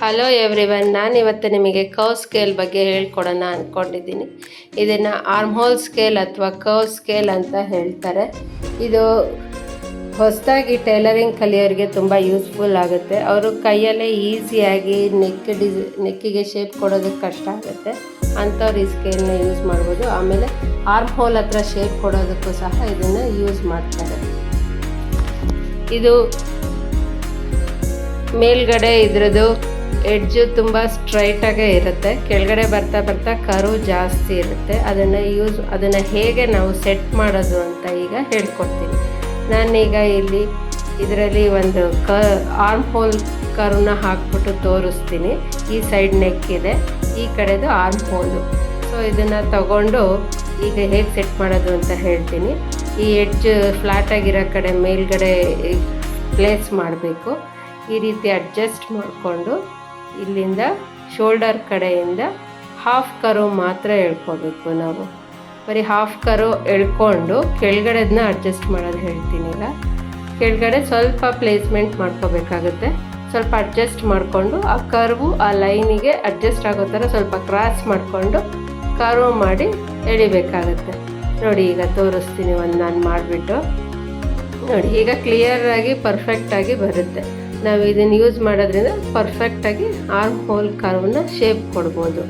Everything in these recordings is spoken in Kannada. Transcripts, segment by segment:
ಹಲೋ ಎವ್ರಿವನ್ ನಾನು ಇವತ್ತು ನಿಮಗೆ ಕವ್ ಸ್ಕೇಲ್ ಬಗ್ಗೆ ಹೇಳ್ಕೊಡೋಣ ಅಂದ್ಕೊಂಡಿದ್ದೀನಿ ಇದನ್ನು ಆರ್ಮ್ಹೋಲ್ ಸ್ಕೇಲ್ ಅಥವಾ ಕವ್ ಸ್ಕೇಲ್ ಅಂತ ಹೇಳ್ತಾರೆ. ಇದು ಹೊಸದಾಗಿ ಟೈಲರಿಂಗ್ ಕಲಿಯೋರಿಗೆ ತುಂಬ ಯೂಸ್ಫುಲ್ ಆಗುತ್ತೆ. ಅವರು ಕೈಯಲ್ಲೇ ಈಸಿಯಾಗಿ ನೆಕ್ ಡಿಸ್ ನೆಕ್ಕಿಗೆ ಶೇಪ್ ಕೊಡೋದಕ್ಕೆ ಕಷ್ಟ ಆಗುತ್ತೆ. ಅಂಥವ್ರು ಈ ಸ್ಕೇಲ್ನ ಯೂಸ್ ಮಾಡ್ಬೋದು. ಆಮೇಲೆ ಆರ್ಮ್ ಹೋಲ್ ಹತ್ರ ಶೇಪ್ ಕೊಡೋದಕ್ಕೂ ಸಹ ಇದನ್ನು ಯೂಸ್ ಮಾಡ್ತಾರೆ. ಇದು ಮೇಲ್ಗಡೆ ಇದ್ರದ್ದು ಎಡ್ಜು ತುಂಬ ಸ್ಟ್ರೈಟಾಗೇ ಇರುತ್ತೆ. ಕೆಳಗಡೆ ಬರ್ತಾ ಬರ್ತಾ ಕರು ಜಾಸ್ತಿ ಇರುತ್ತೆ. ಅದನ್ನು ಯೂಸ್ ಅದನ್ನು ಹೇಗೆ ನಾವು ಸೆಟ್ ಮಾಡೋದು ಅಂತ ಈಗ ಹೇಳ್ಕೊಡ್ತೀನಿ. ನಾನೀಗ ಇಲ್ಲಿ ಇದರಲ್ಲಿ ಒಂದು ಕ ಆರ್ಮ್ ಹೋಲ್ ಕರುನ ಹಾಕ್ಬಿಟ್ಟು ತೋರಿಸ್ತೀನಿ. ಈ ಸೈಡ್ ನೆಕ್ ಇದೆ, ಈ ಕಡೆದು ಆರ್ಮ್ ಹೋಲು ಸೊ ಇದನ್ನು ತಗೊಂಡು ಈಗ ಹೇಗೆ ಸೆಟ್ ಮಾಡೋದು ಅಂತ ಹೇಳ್ತೀನಿ. ಈ ಎಡ್ಜ್ ಫ್ಲ್ಯಾಟಾಗಿರೋ ಕಡೆ ಮೇಲ್ಗಡೆ ಪ್ಲೇಸ್ ಮಾಡಬೇಕು. ಈ ರೀತಿ ಅಡ್ಜಸ್ಟ್ ಮಾಡಿಕೊಂಡು ಇಲ್ಲಿಂದ ಶೋಲ್ಡರ್ ಕಡೆಯಿಂದ ಹಾಫ್ ಕರು ಮಾತ್ರ ಎಳ್ಕೋಬೇಕು ನಾವು. ಬರೀ ಹಾಫ್ ಕರು ಎಳ್ಕೊಂಡು ಕೆಳಗಡೆದನ್ನ ಅಡ್ಜಸ್ಟ್ ಮಾಡೋದು ಹೇಳ್ತೀನಿ ಈಗ ಕೆಳಗಡೆ ಸ್ವಲ್ಪ ಪ್ಲೇಸ್ಮೆಂಟ್ ಮಾಡ್ಕೋಬೇಕಾಗುತ್ತೆ. ಸ್ವಲ್ಪ ಅಡ್ಜಸ್ಟ್ ಮಾಡಿಕೊಂಡು ಆ ಕರ್ವು ಆ ಲೈನಿಗೆ ಅಡ್ಜಸ್ಟ್ ಆಗೋ ಥರ ಸ್ವಲ್ಪ ಕ್ರಾಸ್ ಮಾಡಿಕೊಂಡು ಕರ್ವ್ ಮಾಡಿ ಎಳಿಬೇಕಾಗುತ್ತೆ. ನೋಡಿ ಈಗ ತೋರಿಸ್ತೀನಿ ಒಂದು ನಾನು ಮಾಡಿಬಿಟ್ಟು. ನೋಡಿ ಈಗ ಕ್ಲಿಯರಾಗಿ ಪರ್ಫೆಕ್ಟಾಗಿ ಬರುತ್ತೆ. ನಾವು ಇದನ್ನು ಯೂಸ್ ಮಾಡೋದ್ರಿಂದ ಪರ್ಫೆಕ್ಟಾಗಿ ಆರ್ಮ್ ಹೋಲ್ ಕಾರ್ವನ್ನ ಶೇಪ್ ಕೊಡ್ಬೋದು.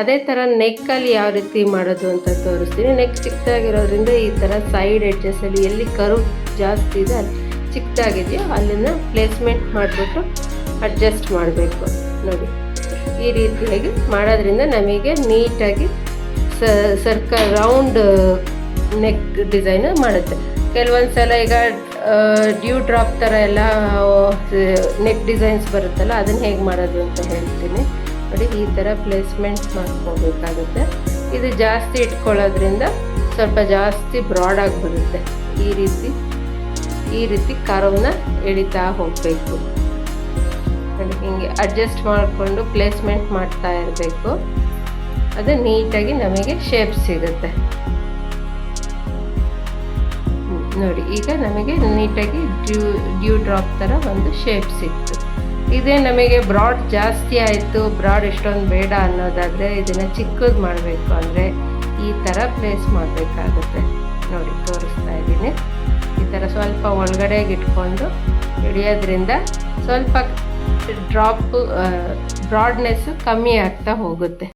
ಅದೇ ಥರ ನೆಕ್ಕಲ್ಲಿ ಯಾವ ರೀತಿ ಮಾಡೋದು ಅಂತ ತೋರಿಸ್ತೀನಿ. ನೆಕ್ ಚಿಕ್ಕದಾಗಿರೋದ್ರಿಂದ ಈ ಥರ ಸೈಡ್ ಎಡ್ಜಸ್ಸಲ್ಲಿ ಎಲ್ಲಿ ಕರ್ವ್ ಜಾಸ್ತಿ ಇದೆ, ಅಲ್ಲಿ ಚಿಕ್ಕದಾಗಿದೆಯೋ ಅಲ್ಲಿನ ಪ್ಲೇಸ್ಮೆಂಟ್ ಮಾಡಿಬಿಟ್ಟು ಅಡ್ಜಸ್ಟ್ ಮಾಡಬೇಕು. ನೋಡಿ, ಈ ರೀತಿಯಾಗಿ ಮಾಡೋದ್ರಿಂದ ನಮಗೆ ನೀಟಾಗಿ ಸರ್ಕಲ್ ರೌಂಡ್ ನೆಕ್ ಡಿಸೈನ್ ಮಾಡುತ್ತೆ ಕೆಲವೊಂದು ಸಲ ಈಗ ಡ್ಯೂ ಡ್ರಾಪ್ ಥರ ಎಲ್ಲ ನೆಕ್ ಡಿಸೈನ್ಸ್ ಬರುತ್ತಲ್ಲ, ಅದನ್ನು ಹೇಗೆ ಮಾಡೋದು ಅಂತ ಹೇಳ್ತೀನಿ. ನೋಡಿ, ಈ ಥರ ಪ್ಲೇಸ್ಮೆಂಟ್ ಮಾಡ್ಕೋಬೇಕಾಗುತ್ತೆ. ಇದು ಜಾಸ್ತಿ ಇಟ್ಕೊಳ್ಳೋದ್ರಿಂದ ಸ್ವಲ್ಪ ಜಾಸ್ತಿ ಬ್ರಾಡಾಗಿ ಬರುತ್ತೆ. ಈ ರೀತಿ ಈ ರೀತಿ ಕರವನ್ನ ಎಳಿತಾ ಹೋಗಬೇಕು. ಹಿಂಗೆ ಅಡ್ಜಸ್ಟ್ ಮಾಡಿಕೊಂಡು ಪ್ಲೇಸ್ಮೆಂಟ್ ಮಾಡ್ತಾ ಇರಬೇಕು. ಅದು ನೀಟಾಗಿ ನಮಗೆ ಶೇಪ್ ಸಿಗುತ್ತೆ. ನೋಡಿ, ಈಗ ನಮಗೆ ನೀಟಾಗಿ ಡ್ಯೂ ಡ್ಯೂ ಡ್ರಾಪ್ ಥರ ಒಂದು ಶೇಪ್ ಸಿಕ್ತು. ಇದೇ ನಮಗೆ ಬ್ರಾಡ್ ಜಾಸ್ತಿ ಆಯಿತು ಬ್ರಾಡ್ ಇಷ್ಟೊಂದು ಬೇಡ ಅನ್ನೋದಾದರೆ ಇದನ್ನು ಚಿಕ್ಕದು ಮಾಡಬೇಕು ಅಂದರೆ ಈ ಥರ ಪ್ಲೇಸ್ ಮಾಡಬೇಕಾಗುತ್ತೆ. ನೋಡಿ, ತೋರಿಸ್ತಾ ಇದ್ದೀನಿ. ಈ ಥರ ಸ್ವಲ್ಪ ಒಳಗಡೆಗೆ ಇಟ್ಕೊಂಡು ಹಿಡಿಯೋದ್ರಿಂದ ಸ್ವಲ್ಪ ಡ್ರಾಪ್ ಬ್ರಾಡ್ನೆಸ್ಸು ಕಮ್ಮಿ ಆಗ್ತಾ ಹೋಗುತ್ತೆ.